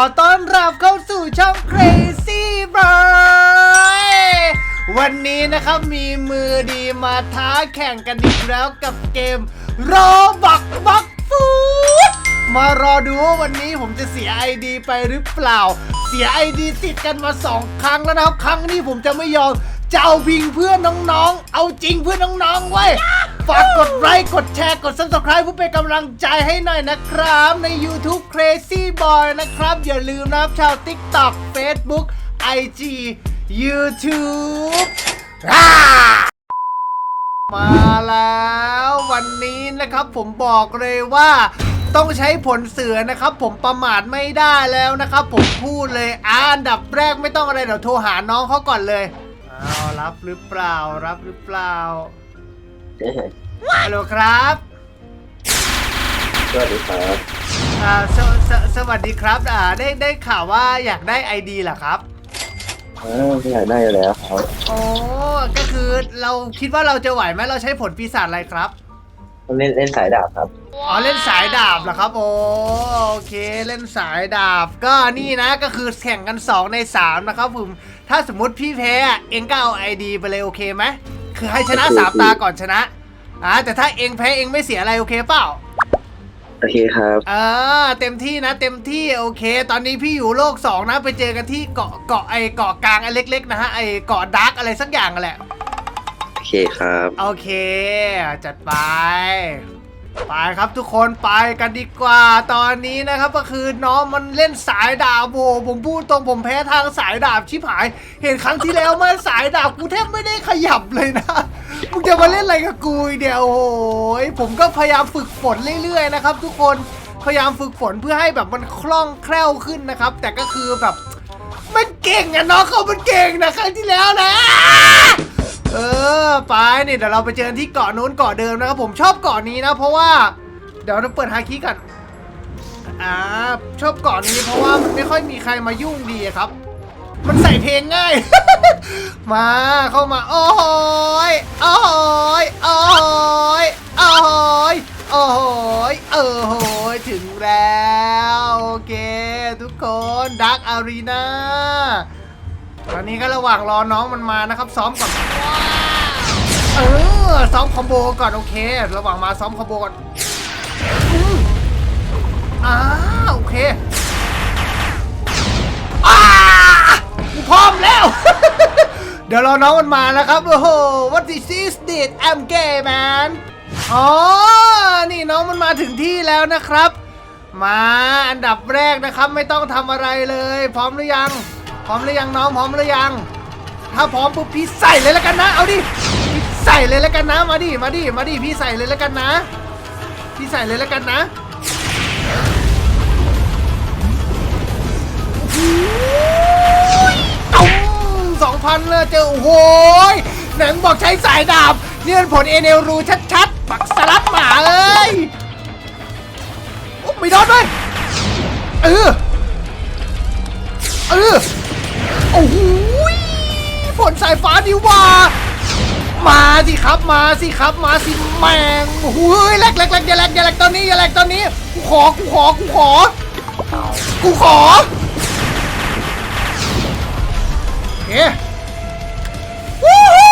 อต้อนรับเข้าสู่ช่อง Crazy Boy วันนี้นะครับมีมือดีมาท้าแข่งกันอีกแล้วกับเกมโรบักบักฟูดมารอดูว่าวันนี้ผมจะเสีย ID ไปหรือเปล่า เสีย ID ติดกันมา 2 ครั้งแล้วนะครับ ครั้งนี้ผมจะไม่ยอมจะเอาวิงเพื่อนน้องๆ เอาจริงเพื่อนน้องๆไว้ ฝากกดไลค์ กดแชร์ กด subscribe เพื่อเป็นกำลังใจให้หน่อยนะครับ ใน YouTube Crazy Boy นะครับ อย่าลืมนะครับชาว TikTok Facebook IG YouTube มาแล้ววันนี้นะครับผมบอกเลยว่า ต้องใช้ผลเสือนะครับ ผมประมาทไม่ได้แล้วนะครับ ผมพูดเลยอะอันดับแรกไม่ต้องอะไรเดี๋ยวโทรหาน้องเขาก่อนเลยเอารับหรือเปล่ารับหรือเปล่า ฮัลโหลครับสวัสดีครับอ่าสวสสวัสดีครับอ่าได้ได้ข่าวว่าอยากได้ ID เหรอครับอ้าวไม่อยากได้อยู่แล้วครับโอ้ก็คือเราคิดว่าเราจะไหวไหมเราใช้ผลปีศาจอะไรครับเล่นเล่นสายดาบครับ อ๋อเล่นสายดาบเหรอครับโอโอเคเล่นสายดาบก็นี่นะก็คือแข่งกัน 2 ใน 3 นะครับผมถ้าสมมติพี่แพ้อะเองก็เอาไอดีไปเลยโอเคไหม คือให้ชนะ3ตาก่อนชนะอ่าแต่ถ้าเองแพ้เองไม่เสียอะไรโอเคเปล่าโอเคครับเออเต็มที่นะเต็มที่โอเค ตอนนี้พี่อยู่โลก2นะ ไปเจอกันที่เกาะเกาะไอเกาะกลางไอเล็ก ๆ นะฮะไอเกาะดาร์กอะไรสักอย่างนั่นแหละโอเคครับ โอเค จัดไป ไปครับทุกคนไปกันดีกว่าตอนนี้นะครับก็คือน้องมันเล่นสายดาบโวผมพูดตรงผมแพ้ทางสายดาบชิบหาย เห็นครั้งที่แล้วมันสายดาบกูแทบไม่ได้ขยับเลยนะมึงจะมาเล่นอะไรกับกูเดียวโอ้โหผมก็พยายามฝึกฝนเรื่อยๆนะครับ ทุกคนพยายามฝึกฝนเพื่อให้แบบมันคล่องแคล่วขึ้นนะครับ แต่ก็คือแบบมันเก่งอะน้องเขามันเก่งนะครั้งที่แล้วนะ เออไปนี่เดี๋ยวเราไปเจอกันที่เกาะนู้นเกาะเดิมนะครับผมชอบเกาะนี้นะ เพราะว่า เดี๋ยวเราเปิดฮาคิกันอ่าชอบเกาะนี้เพราะว่ามันไม่ค่อยมีใครมายุ่งดีครับ มันใส่เพลงง่าย มาเข้ามา โอ้ยโอ้ยโอ้ยโอ้ยโอ้ยเออโหยถึงแล้ว โอเค ทุกคนดักอารีนา ตอนนี้ก็ระหว่างรอน้องมันมานะครับ ซ้อมก่อนเออซ้อมคอมโบก่อนโอเค ระหว่างมาซ้อมคอมโบก่อนอืมอ่าโอเคอ้ากูพร้อมแล้ว เดี๋ยวรอน้องมันมานะครับ โอ้โห what is this this I'm gay man อ๋อ นี่น้องมันมาถึงที่แล้วนะครับ มาอันดับแรกนะครับ ไม่ต้องทำอะไรเลย พร้อมหรือยัง ร้อมหรือยังน้องพร้อมหรือยัง ถ้าพร้อมปุ๊บพี่ใส่เลยแล้วกันนะ เอาดิพี่ใส่เลยแล้วกันนะ มาดิ มาดิ มาดิ พี่ใส่เลยแล้วกันนะ พี่ใส่เลยแล้วกันนะตุ้มสองพันเลยเจอโอ้โหยหนังบอกใช้สายดาบเนี่มันผลเอเนลรูชัดๆ ปักสลัดหมาเอ้ยโอ้ไม่โดนด้วยเออเออ โอ้โหยผลสายฟ้าดีว่า มาสิครับมาสิครับมาสิแมงโอ้ยแหลกแหลกแหลกอย่าแหลกอย่าแหลกตอนนี้อย่าแหลกตอนนี้กูขอกูขอกูขอ กูขอโอเควู้ฮู้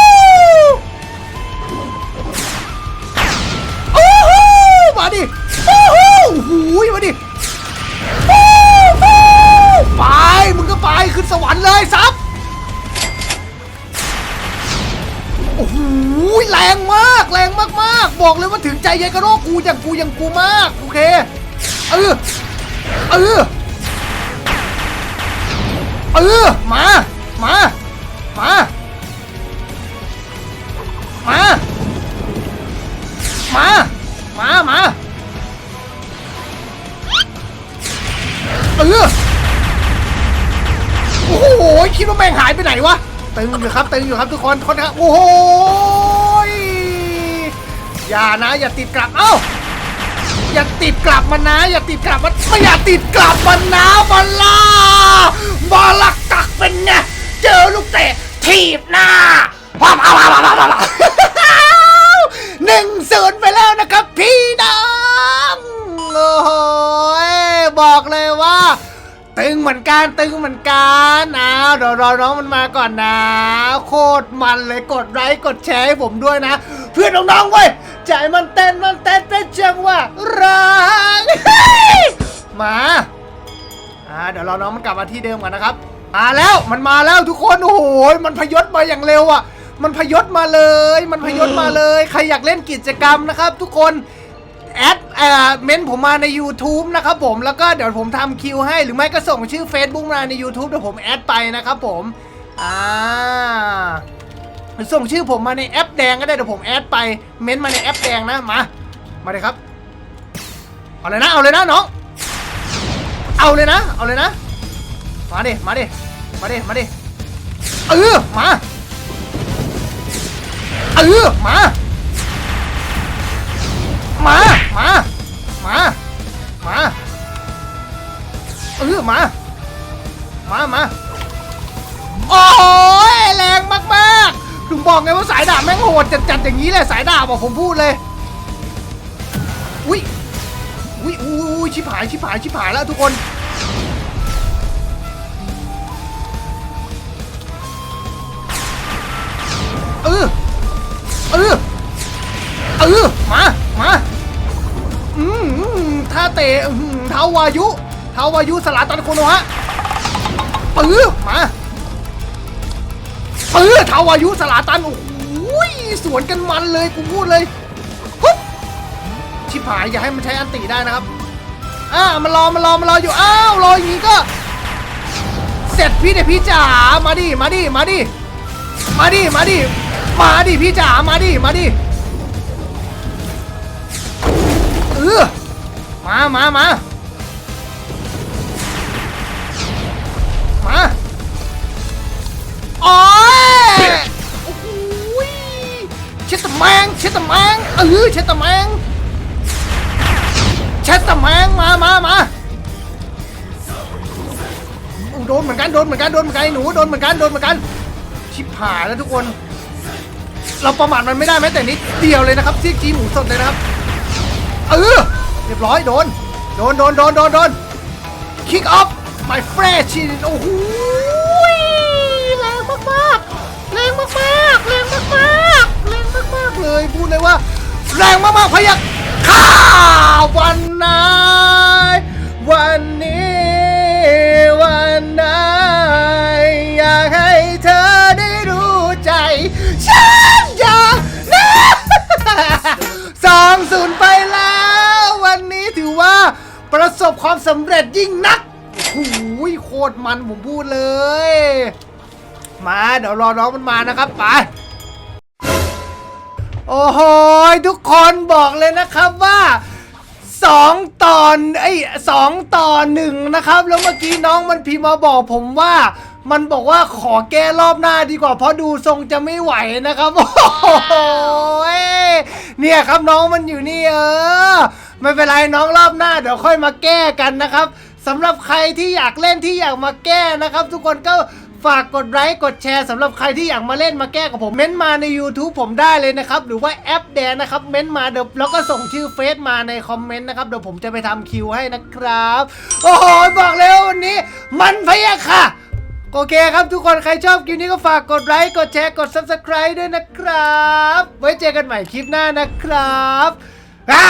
โอ้โหมาดิโอ้โหหูยมาดิ ขึ้นสวรรค์เลยซับโอ้โหแรงมากแรงมากๆ บอกเลยว่าถึงใจยายกระโรกกูอย่างกูอย่างกูมากโอเคเออเออเออมามามามามามามาเออ โอ้โหคิดว่าแม่งหายไปไหนวะตึงอยู่ครับตึงอยู่ครับทุกคนคนครับโอ้โหยอย่านะอย่าติดกลับเอ้าอย่าติดกลับมันนะ อย่าติดกลับมันไม่อย่าติดกลับมันนะบอลล่าบอลลักกักเป็นไงเจอลูกเตะถีบหน้าว้าวว้าวว้าวว้าวหนึ่งศูนย์ไปแล้วนะครับพี่น้อง ตึงเหมือนกันตึงเหมือนกันอ้าวเดี๋ยวรอน้องมันมาก่อนนะ โคตรมันเลยกดไลค์กดแชร์ให้ผมด้วยนะ เพื่อนน้องๆเว้ยใจมันเต้นมันเต้นเป็นจังหวะรักมาอ่าเดี๋ยวรอน้องมันกลับมาที่เดิมก่อนนะครับมาแล้วมันมาแล้วทุกคนโอ้โหมันพยศมาอย่างเร็วอะ มันพยศมาเลย มันพยศมาเลย ใครอยากเล่นกิจกรรมนะครับ ทุกคน แอดเอ่อเม้นผมมาใน YouTube นะครับผมแล้วก็เดี๋ยวผมทำคิวให้หรือไม่ก็ส่งชื่อ Facebook มาใน YouTube เดี๋ยวผมแอดไปนะครับผมอ่าส่งชื่อผมมาในแอปแดงก็ได้เดี๋ยวผมแอดไปเม้นมาในแอปแดงนะมามาเลยครับเอาเลยนะเอาเลยนะน้องเอาเลยนะเอาเลยนะ มาดิมาดิมาดิมาดิเออมาเออมา มา มา มา มา เออมา มา มา โอ้ยแรงมากๆถึงบอกไงว่าสายดาบแม่งโหดจัดๆอย่างนี้เลยสายดาบบอกผมพูดเลย อุ้ยอุ้ยอุ้ยชิบหายชิบหายชิบหายแล้วทุกคน เตะเท้าวายุเท้าวายุสลาตันโคโนะฮะปื้อมาปื้อเท้าวายุสลาตันโอ้โหสวนกันมันเลยกูพูดเลยปุ๊บชิบหายอย่าให้มันใช้อันติได้นะครับอ่ามันรอมันรอมันรออยู่อ้าวรออย่างนี้ก็ เสร็จพี่เดี๋ยพี่จ๋ามาดิมาดิมาดิมาดิมาดิมาดิพี่จ๋ามาดิมาดิเออ มามามามาโอ้ยโอ้โหยเช็ดตะแมงเช็ดตะแมงเออเช็ดตะแมงเช็ดตะแมงมามามาอู้โดนเหมือนกันโดนเหมือนกันโดนเหมือนกันไอ้หนูโดนเหมือนกันโดนเหมือนกันชิบหายแล้วทุกคน เราประมาทมันไม่ได้แม้แต่นิดเดียวเลยนะครับเสียจีหมูสดเลยนะครับเออ เรียบร้อยโดน โดนโดนโดนโดนโดนคิกออฟ my fresh ชินโอ้โหแรงมากๆแรงมากๆ ประสบความสำเร็จยิ่งนักโอ้โหโคตรมันผมพูดเลย มาเดี๋ยวรอน้องมันมานะครับไปโอ้โหทุกคนบอกเลยนะครับว่าสองตอนไอ้สองต่อหนึ่งนะครับ แล้วเมื่อกี้น้องมันพิมพ์มาบอกผมว่า มันบอกว่าขอแก้รอบหน้าดีกว่าเพราะดูทรงจะไม่ไหวนะครับ โอ้โหเนี่ยครับน้องมันอยู่นี่เออ ไม่เป็นไรน้องรอบหน้าเดี๋ยวค่อยมาแก้กันนะครับสำหรับใครที่อยากเล่นที่อยากมาแก้นะครับ ทุกคนก็ฝากกดไลค์กดแชร์สำหรับใครที่อยากมาเล่นมาแก้กับผมเม้นต์มาใน YouTube ผมได้เลยนะครับ หรือว่าแอปแดนนะครับ เม้นต์มาเดี๋ยวแล้วก็ส่งชื่อเฟซมาในคอมเมนต์นะครับ เดี๋ยวผมจะไปทำคิวให้นะครับ โอ้โห บอกเลยว่าวันนี้ มันพะยะค่ะ โอเคครับทุกคนใครชอบคลิปนี้ก็ฝากกดไลค์กดแชร์กด Subscribe ด้วยนะครับ ไว้เจอกันใหม่คลิปหน้านะครับ อ่า